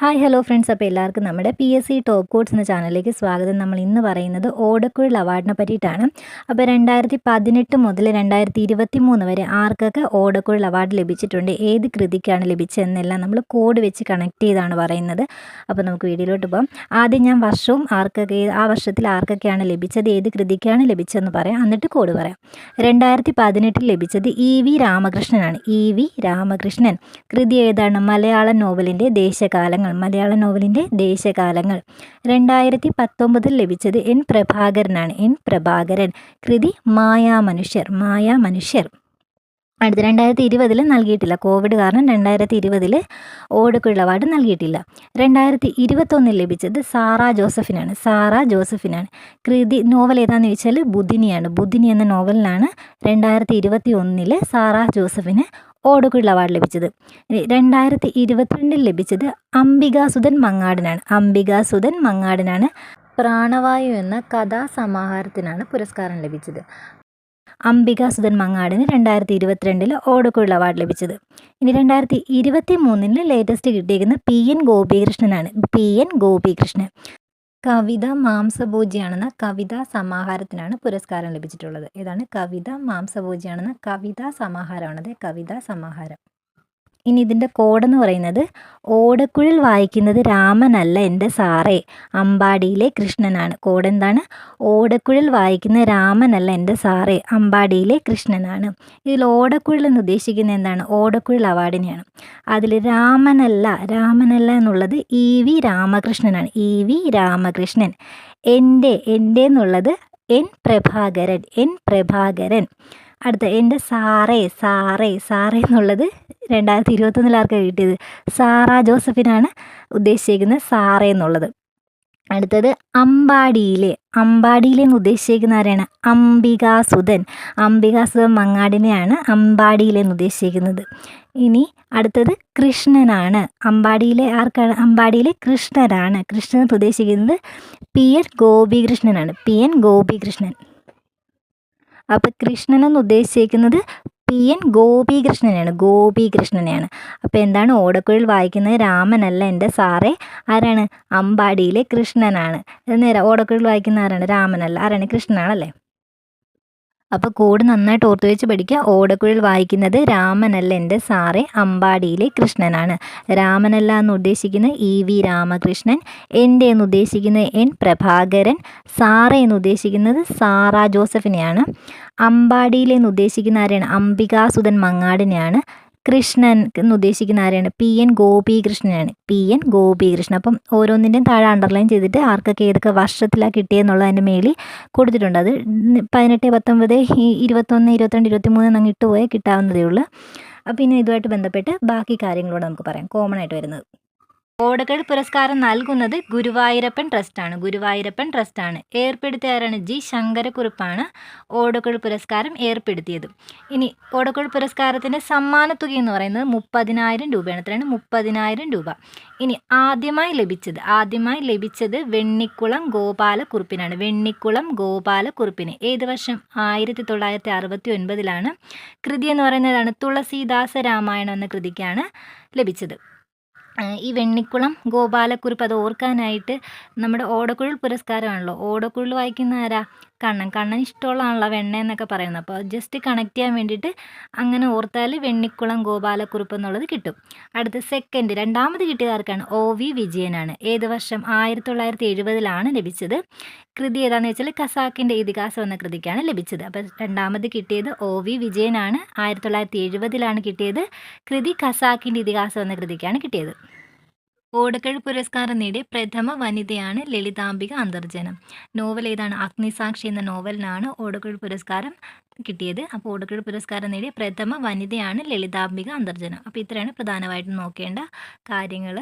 Hi hello friends അപ്പോൾ എല്ലാവർക്കും നമ്മുടെ P S C top codes എന്ന ചാനലിലേക്ക് സ്വാഗതം. നമ്മൾ ഇന്ന് പറയുന്നത് ഓടക്കുഴൽ അവാർഡിനെ പറ്റിയിട്ടാണ്. അപ്പോൾ രണ്ടായിരത്തി പതിനെട്ട് മുതൽ രണ്ടായിരത്തി ഇരുപത്തി മൂന്ന് വരെ ആർക്കൊക്കെ ഓടക്കുഴൽ അവാർഡ് ലഭിച്ചിട്ടുണ്ട്? ഏത് കൃതിക്കാണ് ലഭിച്ചതെന്നെല്ലാം നമ്മൾ കോഡ് വെച്ച് കണക്ട് ചെയ്താണ് പറയുന്നത്. അപ്പോൾ നമുക്ക് വീഡിയോയിലോട്ട് പോകാം. ആദ്യം ഞാൻ വർഷവും ആർക്കൊക്കെ ആ വർഷത്തിൽ ആർക്കൊക്കെയാണ് ലഭിച്ചത്? ഏത് കൃതിക്കാണ് ലഭിച്ചതെന്ന് പറയാം. എന്നിട്ട് കോഡ് പറയാം. രണ്ടായിരത്തി പതിനെട്ടിൽ ലഭിച്ചത് E V രാമകൃഷ്ണനാണ്. E V Ramakrishnan. കൃതി ഏതാണ്? മലയാള നോവലിന്റെ ദേശകാലങ്ങൾ. മലയാള നോവലിന്റെ ദേശകാലങ്ങൾ. രണ്ടായിരത്തി പത്തൊമ്പതിൽ ലഭിച്ചത് എൻ പ്രഭാകരനാണ്. എൻ പ്രഭാകരൻ കൃതി മായാ മനുഷ്യർ അടുത്ത രണ്ടായിരത്തി ഇരുപതിൽ നൽകിയിട്ടില്ല. കോവിഡ് കാരണം രണ്ടായിരത്തി ഇരുപതിൽ ഓടക്കുഴ അവാർഡ് നൽകിയിട്ടില്ല. രണ്ടായിരത്തി ഇരുപത്തൊന്നിൽ ലഭിച്ചത് സാറ ജോസഫിനാണ്. സാറ ജോസഫിനാണ്. കൃതി നോവൽ ഏതാണെന്ന് ചോദിച്ചാൽ ബുധിനിയാണ്. ബുധിനി എന്ന നോവലിനാണ് രണ്ടായിരത്തി ഇരുപത്തി ഒന്നിൽ സാറ ജോസഫിന് ഓടക്കുഴൽ അവാർഡ് ലഭിച്ചത്. രണ്ടായിരത്തി ഇരുപത്തിരണ്ടിൽ ലഭിച്ചത് അംബികാസുധൻ മങ്ങാടിനാണ്. അംബികാസുധൻ മങ്ങാടിനാണ് പ്രാണവായു എന്ന കഥാസമാഹാരത്തിനാണ് പുരസ്കാരം ലഭിച്ചത്. അംബികാസുധൻ മങ്ങാടിന് രണ്ടായിരത്തി ഇരുപത്തിരണ്ടിൽ ഓടക്കുഴൽ അവാർഡ് ലഭിച്ചത്. ഇനി രണ്ടായിരത്തി ഇരുപത്തി മൂന്നിന് ലേറ്റസ്റ്റ് കിട്ടിയിരിക്കുന്ന P N ഗോപികൃഷ്ണനാണ്. P N Gopikrishnan. കവിത മാംസഭൂജിയാണെന്ന കവിതാ സമാഹാരത്തിനാണ് പുരസ്കാരം ലഭിച്ചിട്ടുള്ളത്. ഏതാണ്? കവിത മാംസഭൂജിയാണെന്ന കവിതാ സമാഹാരമാണത്. കവിതാ സമാഹാരം. ഇനി ഇതിന്റെ കോഡെന്ന് പറയുന്നത് ഓടക്കുഴൽ വായിക്കുന്നത് രാമനല്ല എന്റെ സാറേ. അമ്പാടിയിലെ കൃഷ്ണനാണ്. കോഡ് എന്താണ്? ഓടക്കുഴൽ വായിക്കുന്ന രാമനല്ല എന്റെ സാറേ. അമ്പാടിയിലെ കൃഷ്ണനാണ്. ഇതിൽ ഓടക്കുഴൽ എന്ന് ഉദ്ദേശിക്കുന്നത് എന്താണ്? ഓടക്കുഴൽ അവാർഡിനെയാണ്. അതിൽ രാമനല്ല രാമനല്ല എന്നുള്ളത് E V രാമകൃഷ്ണനാണ്. E V Ramakrishnan. എന്റെ എന്റെ എന്നുള്ളത് എൻ പ്രഭാകരൻ എൻ പ്രഭാകരൻ. അടുത്ത എന്റെ സാറേ സാറേ സാറേ എന്നുള്ളത് രണ്ടായിരത്തി ഇരുപത്തൊന്നിൽ ആർക്കാണ് കിട്ടിയത്. സാറ ജോസഫിനാണ് ഉദ്ദേശിച്ചിരിക്കുന്നത് സാറേ എന്നുള്ളത്. അടുത്തത് അമ്പാടിയിലെ അമ്പാടിയിലെ എന്ന് ഉദ്ദേശിച്ചിരിക്കുന്ന ആരാണ്? അംബികാസുധൻ അംബികാസുധൻ മങ്ങാടിനെയാണ് അമ്പാടിയിലെ എന്ന് ഉദ്ദേശിച്ചിരിക്കുന്നത് ഇനി അടുത്തത് കൃഷ്ണനാണ്. അമ്പാടിയിലെ ആർക്കാണ്? അമ്പാടിയിലെ കൃഷ്ണനാണ്. കൃഷ്ണൻ ഉദ്ദേശിക്കുന്നത് P N ഗോപികൃഷ്ണനാണ്. P N Gopikrishnan. അപ്പോൾ കൃഷ്ണൻ എന്ന് ഉദ്ദേശിച്ചിരിക്കുന്നത് പി എൻ ഗോപികൃഷ്ണനെയാണ് ഗോപികൃഷ്ണനെയാണ്. അപ്പോൾ എന്താണ് ഓടക്കുഴൽ വായിക്കുന്നത്? രാമനല്ല എന്റെ സാറേ. ആരാണ്? അമ്പാടിയിലെ കൃഷ്ണനാണ്. നേരെ ഓടക്കുഴൽ വായിക്കുന്ന ആരാണ്? രാമനല്ല. ആരാണ്? കൃഷ്ണനാണല്ലേ? അപ്പോൾ കോഡ് നന്നായിട്ട് ഓർത്ത് വെച്ച് പഠിക്കുക. ഓടക്കുഴൽ വായിക്കുന്നത് രാമനല്ല എന്റെ സാറേ അമ്പാടിയിലെ കൃഷ്ണനാണ്. രാമനല്ല എന്ന് ഉദ്ദേശിക്കുന്ന ഇ വി രാമകൃഷ്ണൻ എന്റെ എന്ന് ഉദ്ദേശിക്കുന്നത് എൻ പ്രഭാകരൻ സാറ എന്ന് ഉദ്ദേശിക്കുന്നത് സാറ ജോസഫിനെയാണ്. അമ്പാടിയിലെ എന്ന് ഉദ്ദേശിക്കുന്ന ആരെയാണ്? അംബികാസുധൻ മങ്ങാടിനെയാണ്. കൃഷ്ണൻ എന്ന് ഉദ്ദേശിക്കുന്ന ആരെയാണ് P N ഗോപികൃഷ്ണനാണ്. P N Gopikrishnan. അപ്പം ഓരോന്നിന്റെയും താഴെ അണ്ടർലൈൻ ചെയ്തിട്ട് ആർക്കൊക്കെ ഏതൊക്കെ വർഷത്തിലാണ് കിട്ടിയെന്നുള്ളതിന്റെ മേളിൽ കൊടുത്തിട്ടുണ്ട്. അത് പതിനെട്ട് പത്തൊമ്പത് ഇരുപത്തൊന്ന് ഇരുപത്തിരണ്ട് ഇരുപത്തിമൂന്ന് അങ്ങ് ഇട്ടുപോയാൽ കിട്ടാവുന്നതേ ഉള്ളൂ. അപ്പം പിന്നെ ഇതുമായിട്ട് ബന്ധപ്പെട്ട് ബാക്കി കാര്യങ്ങളോട് നമുക്ക് പറയാം. കോമൺ ആയിട്ട് വരുന്നത്. ഓടകൾ പുരസ്കാരം നൽകുന്നത് ഗുരുവായൂരപ്പൻ ട്രസ്റ്റാണ് ഗുരുവായൂരപ്പൻ ട്രസ്റ്റാണ് ഏർപ്പെടുത്തിയാരാണ് ജി ശങ്കരക്കുറിപ്പാണ് ഓടകൾ പുരസ്കാരം ഏർപ്പെടുത്തിയത്. ഇനി ഓടകൾ പുരസ്കാരത്തിന്റെ സമ്മാനത്തുക എന്ന് പറയുന്നത് മുപ്പതിനായിരം രൂപയാണ്. എത്രയാണ് മുപ്പതിനായിരം രൂപ. ഇനി ആദ്യമായി ലഭിച്ചത് ആദ്യമായി ലഭിച്ചത് വെണ്ണിക്കുളം ഗോപാലക്കുറിപ്പിനാണ്. വെണ്ണിക്കുളം ഗോപാലക്കുറിപ്പിന് ഏത് വർഷം? ആയിരത്തി തൊള്ളായിരത്തി അറുപത്തി ഒൻപതിലാണ് കൃതി എന്ന് പറയുന്നതാണ് തുളസീദാസ രാമായണം എന്ന കൃതിക്കാണ് ലഭിച്ചത്. ഈ വെണ്ണിക്കുളം ഗോപാലക്കുറിപ്പ് അത് ഓർക്കാനായിട്ട് നമ്മുടെ ഓടക്കുഴൽ പുരസ്കാരമാണല്ലോ. ഓടക്കുഴൽ വായിക്കുന്ന ആരാ? കണ്ണൻ കണ്ണൻ ഇഷ്ടമുള്ളതാണല്ലോ വെണ്ണ എന്നൊക്കെ പറയുന്നത്. അപ്പോൾ ജസ്റ്റ് കണക്ട് ചെയ്യാൻ വേണ്ടിയിട്ട് അങ്ങനെ ഓർത്താൽ വെണ്ണിക്കുളം ഗോപാലക്കുറിപ്പ് എന്നുള്ളത് കിട്ടും. അടുത്ത സെക്കൻഡ് രണ്ടാമത് കിട്ടിയത് ആർക്കാണ്? ഒ വി വിജയനാണ്. ഏത് വർഷം? ആയിരത്തി തൊള്ളായിരത്തി എഴുപതിലാണ് ലഭിച്ചത്. കൃതി ഏതാണെന്ന് വെച്ചാൽ ഖസാക്കിന്റെ ഇതിഹാസം എന്ന കൃതിക്കാണ് ലഭിച്ചത്. അപ്പോൾ രണ്ടാമത് കിട്ടിയത് ഒ വി വിജയനാണ്. ആയിരത്തി തൊള്ളായിരത്തി എഴുപതിലാണ് കിട്ടിയത്. കൃതി ഖസാക്കിന്റെ ഇതിഹാസം എന്ന കൃതിക്കാണ് കിട്ടിയത്. ഓടക്കഴ് പുരസ്കാരം നേടിയ പ്രഥമ വനിതയാണ് ലളിതാംബിക അന്തർജനം. നോവൽ ഏതാണ്? അഗ്നിസാക്ഷി എന്ന നോവലിനാണ് ഓടക്കഴ് പുരസ്കാരം കിട്ടിയത്. അപ്പോൾ ഓടക്കഴ് പുരസ്കാരം നേടിയ പ്രഥമ വനിതയാണ് ലളിതാംബിക അന്തർജനം. അപ്പോൾ ഇത്രയാണ് പ്രധാനമായിട്ടും നോക്കേണ്ട കാര്യങ്ങൾ